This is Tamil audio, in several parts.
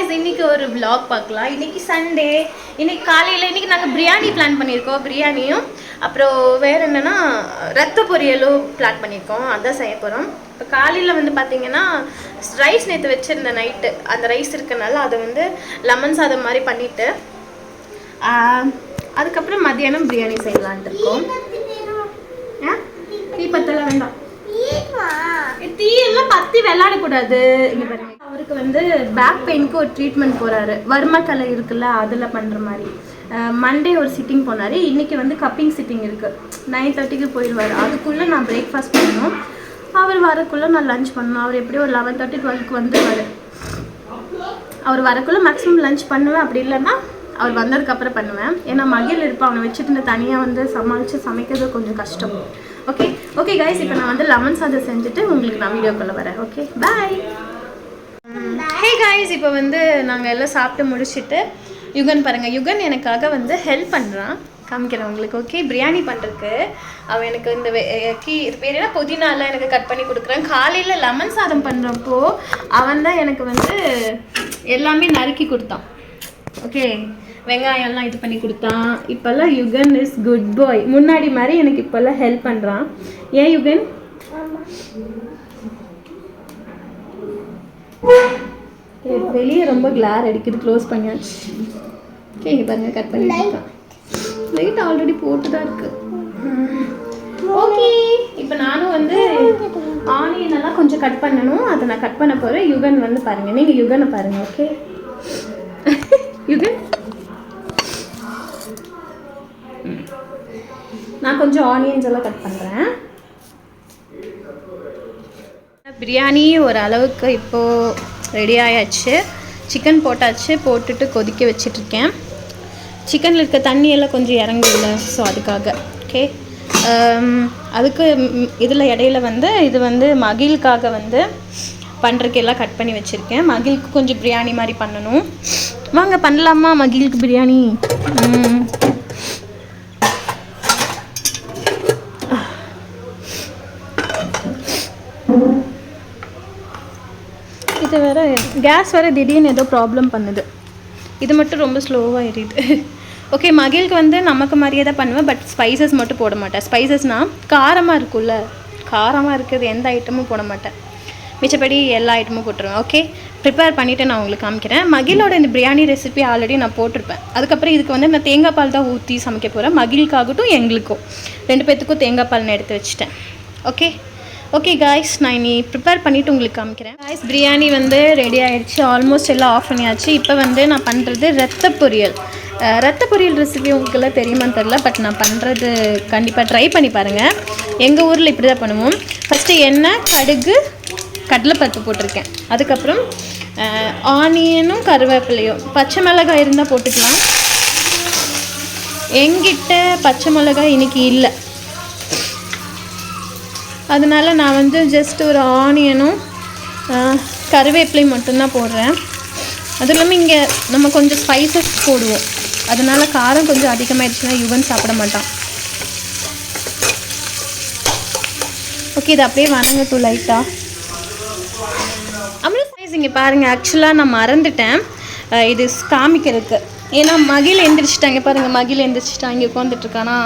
காய்ஸ் இன்னைக்கு ஒரு vlog பார்க்கலாம். இன்னைக்கு சண்டே இன்னைக்கு காலையில் இன்னைக்கு நாங்கள் பிரியாணி பிளான் பண்ணியிருக்கோம் பிரியாணியும். அப்புறம் வேற என்னன்னா ரத்த பொரியலும் பிளான் பண்ணியிருக்கோம். அதான் செய்ய போகிறோம் இப்போ காலையில் வந்து பார்த்தீங்கன்னா ரைஸ் நேற்று வச்சுருந்தேன் நைட்டு அந்த ரைஸ் இருக்கனால அதை வந்து லெமன் சாதம் மாதிரி பண்ணிட்டு ஆஹ், அதுக்கப்புறம் மத்தியானம் பிரியாணி செய்யலான்ட்டு இருக்கோம்? தீ பத்தெல்லாம் வேண்டாம். தீ எல்லாம் பத்தி விளையாடக்கூடாது. இங்க பாருங்க. அவருக்கு வந்து பேக் பெயினுக்கு ஒரு ட்ரீட்மெண்ட் போறாரு. வர்மக்கலை இருக்குல்ல அதுல பண்ற மாதிரி. மண்டே ஒரு சிட்டிங் போனாரு. இன்னைக்கு வந்து கப்பிங் சிட்டிங் இருக்கு. நைன் தேர்ட்டிக்கு போயிடுவாரு அதுக்குள்ள நான் பிரேக்ஃபாஸ்ட் பண்ணணும். அவர் வரக்குள்ள நான் லஞ்ச் பண்ணணும். அவர் எப்படியும் ஒரு லெவன் தேர்ட்டி டுவெல்க்கு வந்துடுவாரு அவர் வரக்குள்ள மேக்ஸிமம் லஞ்ச் பண்ணுவேன். அப்படி இல்லைன்னா அவர் வந்ததுக்கப்புறம் பண்ணுவேன். ஏன்னா மகிழ் இருப்பான் அவனை வச்சுட்டு தனியாக வந்து சமாளித்து சமைக்கிறது கொஞ்சம் கஷ்டம். ஓகே ஓகே கைஸ் இப்போ நான் வந்து லெமன் சாதம் செஞ்சுட்டு உங்களுக்கு நான் வீடியோக்குள்ளே வரேன். ஓகே பாய் இப்போ வந்து நாங்கள் எல்லாம் சாப்பிட்டு முடிச்சுட்டு யுகன் பாருங்கள் யுகன் எனக்காக வந்து ஹெல்ப் பண்ணுறான் காமிக்கிறேன் உங்களுக்கு ஓகே பிரியாணி பண்ணுறதுக்கு அவன் எனக்கு இந்த கீ இது பேர் என்ன? புதினாலாம் எனக்கு கட் பண்ணி கொடுக்குறான் காலையில் லெமன் சாதம் பண்ணுறப்போ அவன் தான் எனக்கு வந்து எல்லாமே நறுக்கி கொடுத்தான். ஓகே வெங்காயம்லாம் இது பண்ணி கொடுத்தான். இப்போல்லாம் யுகன் இஸ் குட் பாய் முன்னாடி மாதிரி எனக்கு இப்போல்லாம் ஹெல்ப் பண்ணுறான் ஏன் யுகன்? வெளியே ரொம்ப கிளார் அடிக்குது. க்ளோஸ் பண்ணியாச்சு. ஓகே இங்கே பாருங்க கட் பண்ணி லைட் ஆல்ரெடி போட்டு தான் இருக்கு. ஓகே இப்போ நானும் வந்து ஆனியன் எல்லாம் கொஞ்சம் கட் பண்ணணும். அதை நான் கட் பண்ண போகிறேன் யுகன் வந்து பாருங்க. நீங்கள் யுகனை பாருங்க ஓகே யுகன். நான் கொஞ்சம் ஆனியன்ஸ் எல்லாம் கட் பண்ணுறேன் பிரியாணி ஒரு அளவுக்கு இப்போது ரெடி ஆயாச்சு. சிக்கன் போட்டாச்சு போட்டுட்டு கொதிக்க வச்சிட்ருக்கேன். சிக்கனில் இருக்க தண்ணியெல்லாம் கொஞ்சம் இறங்கும்ல ஸோ அதுக்காக. ஓகே um, அதுக்கு இதில் இடையில வந்து இது வந்து மகிழுக்காக வந்து பண்ணுறதுக்கு எல்லாம் கட் பண்ணி வச்சுருக்கேன். மகிழுக்கு கொஞ்சம் பிரியாணி மாதிரி பண்ணணும். வாங்க பண்ணலாமா மகிழுக்கு பிரியாணி ம். இது வேற கேஸ் வேறு திடீர்னு ஏதோ ப்ராப்ளம் பண்ணுது. இது மட்டும் ரொம்ப ஸ்லோவாக எரியுது ஓகே மகிழ்க்கு வந்து நமக்கு மாதிரியே தான் பண்ணுவேன் பட் ஸ்பைசஸ் மட்டும் போட மாட்டேன். ஸ்பைசஸ்னால் காரமாக இருக்கும்ல. காரமாக இருக்குது எந்த ஐட்டமும் போட மாட்டேன். மிச்சப்படி எல்லா ஐட்டமும் போட்டுருவேன். ஓகே ப்ரிப்பேர் பண்ணிவிட்டு நான் உங்களுக்கு காமிக்கிறேன். மகிழோட இந்த பிரியாணி ரெசிபி ஆல்ரெடி நான் போட்டிருப்பேன். அதுக்கப்புறம் இதுக்கு வந்து நான் தேங்காய் பால் தான் ஊற்றி சமைக்க போகிறேன் மகிழ்க்காகட்டும் எங்களுக்கும். ரெண்டு பேர்த்துக்கும் தேங்காய் பால் நான் எடுத்து வச்சுட்டேன். ஓகே ஓகே காய்ஸ் நான் இனி ப்ரிப்பேர் பண்ணிவிட்டு உங்களுக்கு காமிக்கிறேன். காய்ஸ் பிரியாணி வந்து ரெடி ஆகிடுச்சு ஆல்மோஸ்ட் எல்லாம் ஆஃப் பண்ணியாச்சு. இப்போ வந்து நான் பண்ணுறது ரத்த பொரியல். ரத்த பொரியல் ரெசிபி உங்களுக்குலாம் தெரியுமான்னு தெரில பட் நான் பண்ணுறது கண்டிப்பாக ட்ரை பண்ணி பாருங்கள் எங்கள் ஊரில் இப்படி தான் பண்ணுவோம். ஃபஸ்ட்டு எண்ணெய் கடுகு கடலைப்பருப்பு போட்டிருக்கேன். அதுக்கப்புறம் ஆனியனும் கருவேப்பிலையும். பச்சை மிளகாய் இருந்தால் போட்டுக்கலாம். எங்கிட்ட பச்சை மிளகாய் இன்றைக்கி இல்லை. அதனால நான் வந்து ஜஸ்ட் ஒரு ஆனியனும் கருவேப்பிலையும் மட்டும்தான் போடுறேன். அதுவும் இல்லாமல் இங்கே நம்ம கொஞ்சம் ஸ்பைசஸ் போடுவோம். அதனால காரம் கொஞ்சம் அதிகமாகிடுச்சுன்னா யுவன் சாப்பிட மாட்டான். ஓகே இது அப்படியே வணங்கட்டும் லைட்டாக அமிர்த சைஸ் இங்கே பாருங்கள் ஆக்சுவலாக நான் மறந்துட்டேன். இது காமிக்கிறதுக்கு. ஏன்னா மகிழ் எந்திரிச்சிட்டாங்க. பாருங்கள் மகிழ் எந்திரிச்சிட்டான். இங்கே உட்காந்துட்ருக்கானா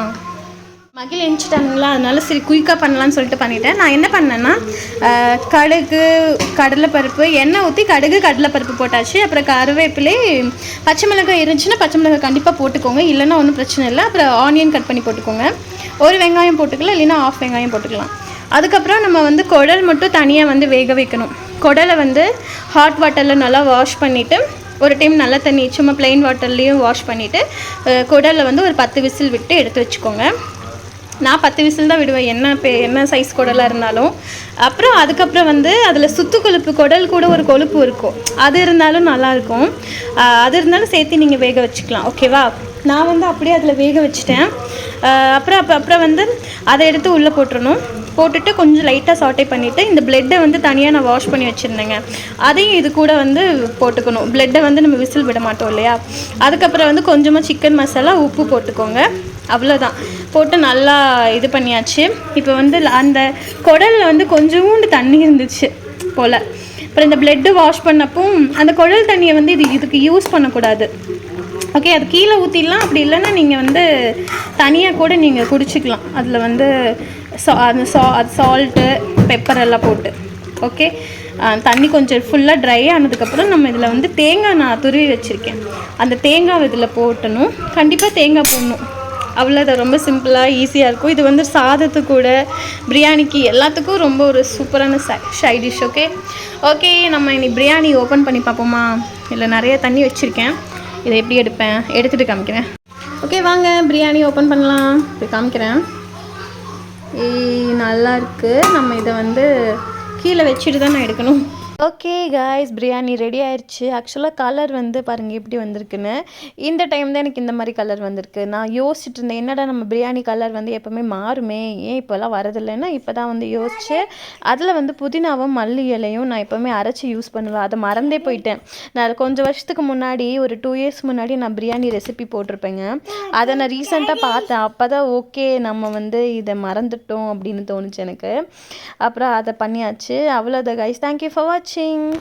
மகிழ் எந்திரிச்சிட்டாங்களா அதனால சரி குயிக்காக பண்ணலான்னு சொல்லிட்டு பண்ணிட்டேன். நான் என்ன பண்ணேன்னா கடுகு கடலைப்பருப்பு எண்ணெய் ஊற்றி கடுகு கடலைப்பருப்பு போட்டாச்சு. அப்புறம் கருவேப்பிலே பச்சை மிளகாய் இருந்துச்சுன்னா பச்சை மிளகாய் கண்டிப்பாக போட்டுக்கோங்க. இல்லைன்னா ஒன்றும் பிரச்சனை இல்லை. அப்புறம் ஆனியன் கட் பண்ணி போட்டுக்கோங்க. ஒரு வெங்காயம் போட்டுக்கலாம் இல்லைன்னா ஆஃப் வெங்காயம் போட்டுக்கலாம். அதுக்கப்புறம் நம்ம வந்து குடல் மட்டும் தனியாக வந்து வேக வைக்கணும். குடலை வந்து ஹாட் வாட்டரில் நல்லா வாஷ் பண்ணிவிட்டு ஒரு டைம் நல்ல தண்ணி சும்மா ப்ளெயின் வாட்டர்லேயும் வாஷ் பண்ணிவிட்டு குடலில் வந்து ஒரு பத்து விசில் விட்டு எடுத்து வச்சுக்கோங்க. நான் பத்து விசில் தான் விடுவேன். என்ன பே என்ன சைஸ் குடலாக இருந்தாலும். அப்புறம் அதுக்கப்புறம் வந்து அதில் சுத்து கொழுப்பு குடல் கூட ஒரு கொழுப்பு இருக்கும். அது இருந்தாலும் நல்லாயிருக்கும் அது இருந்தாலும் சேர்த்து நீங்கள் வேக வச்சுக்கலாம். ஓகேவா நான் வந்து அப்படியே அதில் வேக வச்சுட்டேன். அப்புறம் அப்போ அப்புறம் வந்து அதை எடுத்து உள்ளே போட்டுறணும். போட்டுட்டு கொஞ்சம் லைட்டாக சாட்டை பண்ணிவிட்டு இந்த பிளட்டை வந்து தனியாக நான் வாஷ் பண்ணி வச்சுருந்தேங்க. அதையும் இது கூட வந்து போட்டுக்கணும். பிளட்டை வந்து நம்ம விசில் விட மாட்டோம் இல்லையா? அதுக்கப்புறம் வந்து கொஞ்சமாக சிக்கன் மசாலா உப்பு போட்டுக்கோங்க. அவ்வளோதான் போட்டு நல்லா இது பண்ணியாச்சு. இப்போ வந்து அந்த குடலில் வந்து கொஞ்சோண்டு தண்ணி இருந்துச்சு போல். அப்புறம் இந்த பிளட்டு வாஷ் பண்ணப்போ அந்த குழல் தண்ணியை வந்து இது இதுக்கு யூஸ் பண்ணக்கூடாது. ஓகே அது கீழே ஊற்றிடலாம் அப்படி இல்லைன்னா நீங்கள் வந்து தனியாக கூட நீங்கள் குடிச்சிக்கலாம். அதில் வந்து சா அந்த சா அது சால்ட்டு பெப்பர் எல்லாம் போட்டு. ஓகே தண்ணி கொஞ்சம் ஃபுல்லாக ட்ரை ஆனதுக்கப்புறம் நம்ம இதில் வந்து தேங்காய் நான் துருவி வச்சுருக்கேன். அந்த தேங்காய் இதில் போட்டணும். கண்டிப்பாக தேங்காய் போடணும். அவ்வளோதான் ரொம்ப சிம்பிளாக ஈஸியாக இருக்கும். இது வந்து சாதத்து கூட பிரியாணிக்கு எல்லாத்துக்கும் ரொம்ப ஒரு சூப்பரான சை டிஷ் ஓகே ஓகே நம்ம இனி பிரியாணி ஓப்பன் பண்ணி பார்ப்போமா? இல்லை நிறைய தண்ணி வச்சுருக்கேன். இதை எப்படி எடுப்பேன்? எடுத்துகிட்டு காமிக்கிறேன். ஓகே வாங்க பிரியாணி ஓப்பன் பண்ணலாம். இப்படி காமிக்கிறேன். ஏய் நல்லா இருக்குது நம்ம இதை வந்து கீழே வச்சுட்டு தான் நான் எடுக்கணும். ஓகே காய்ஸ் பிரியாணி ரெடி ஆயிடுச்சு ஆக்சுவலாக கலர் வந்து பாருங்கள் எப்படி வந்திருக்குன்னு. இந்த டைம் தான் எனக்கு இந்த மாதிரி கலர் வந்திருக்கு. நான் யோசிச்சுட்டு இருந்தேன் என்னடா நம்ம பிரியாணி கலர் வந்து எப்போவுமே மாறுமே? ஏன் இப்போல்லாம் வரதில்லைன்னா இப்போ தான் வந்து யோசிச்சு அதில் வந்து புதினாவும் மல்லி இலையும் நான் எப்போவுமே அரைச்சி யூஸ் பண்ணுவேன். அதை மறந்தே போயிட்டேன். நான் கொஞ்சம் வருஷத்துக்கு முன்னாடி ஒரு டூ இயர்ஸ் முன்னாடி நான் பிரியாணி ரெசிபி போட்டிருப்பேங்க. அதை நான் ரீசெண்டாக பார்த்தேன். அப்போ தான் ஓகே நம்ம வந்து இதை மறந்துட்டோம் அப்படின்னு தோணுச்சு எனக்கு. அப்புறம் அதை பண்ணியாச்சு. அவ்வளோதான் கைஸ் தேங்க்யூ ஃபார் watching.